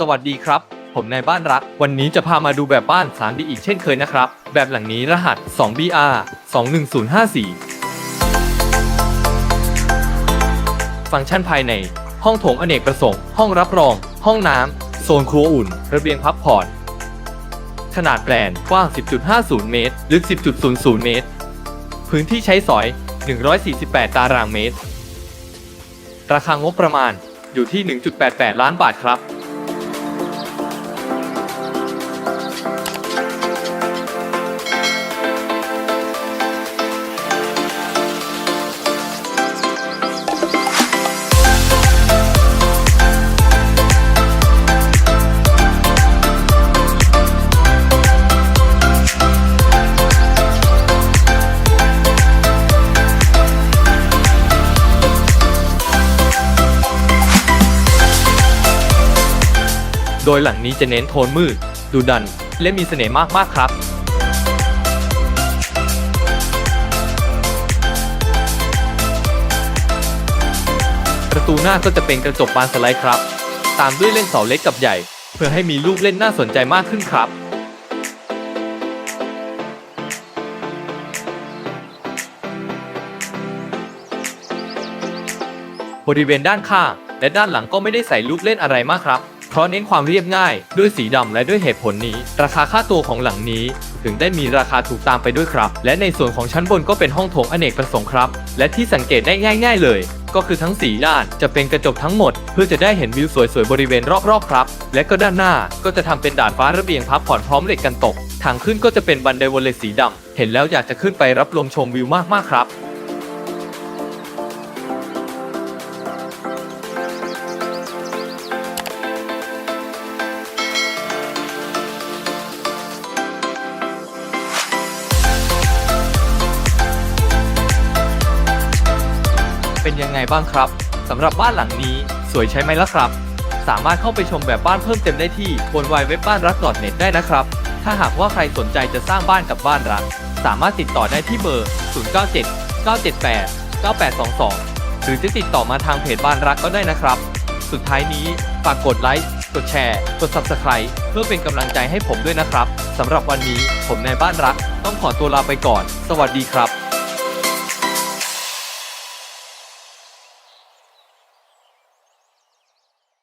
สวัสดีครับ ผมนายบ้านรัก วันนี้จะพามาดูแบบบ้านสามดีอีกเช่นเคยนะครับ แบบหลังนี้รหัส 2BR 21054 ฟังก์ชันภายใน ห้องโถงอเนกประสงค์ ห้องรับรอง ห้องน้ำ โซนครัวอุ่น ระเบียงพักผ่อน ขนาดแปลนกว้าง 10.50 เมตร ลึก 10.00 เมตร พื้นที่ใช้สอย 148 ตารางเมตร ราคางบประมาณอยู่ที่ 1.88 ล้านบาทครับ โดยหลังนี้จะเน้นโทนมืด ดูดัน และมีเสน่ห์มากๆครับประตูหน้าก็จะเป็นกระจกบานสไลด์ครับ ตามด้วยเล่นเสาเล็กกับใหญ่ เพื่อให้มีลูกเล่นน่าสนใจมากขึ้นครับ บริเวณด้านข้างและด้านหลังก็ไม่ได้ใส่ลูกเล่นอะไรมากครับ เพราะเน้นความเรียบง่ายด้วยสีดำและด้วยเหตุผลนี้ ราคาค่าตัวของหลังนี้ ถึงได้มีราคาถูกตามไปด้วยครับ และในส่วนของชั้นบนก็เป็นห้องโถงอเนกประสงค์ครับ และที่สังเกตได้ง่าย ๆ เลย ก็คือทั้งสีด้านจะเป็นกระจกทั้งหมด เพื่อจะได้เห็นวิวสวยๆบริเวณรอบๆครับ และก็ด้านหน้าก็จะทำเป็นดาดฟ้าระเบียงพักผ่อนพร้อมเหล็กกันตก ทางขึ้นก็จะเป็นบันไดวอลเลย์สีดำเห็นแล้วอยากจะขึ้นไปรับลมชมวิวมากๆครับ เป็นยังไงบ้างครับสำหรับบ้านหลังนี้สวยใช่ไหมล่ะครับ สามารถเข้าไปชมแบบบ้านเพิ่มเติมได้ที่บนวายเว็บบ้านรัก .net ได้นะครับ ถ้าหากว่าใครสนใจจะสร้างบ้านกับบ้านรัก สามารถติดต่อได้ที่เบอร์ 097 978 9822 หรือจะติดต่อมาทางเพจบ้านรักก็ได้นะครับ สุดท้ายนี้ฝากกดไลค์ กดแชร์ กด Subscribe เพื่อเป็นกำลังใจให้ผมด้วยนะครับสำหรับวันนี้ผมนายบ้านรัก ต้องขอตัวลาไปก่อน สวัสดีครับ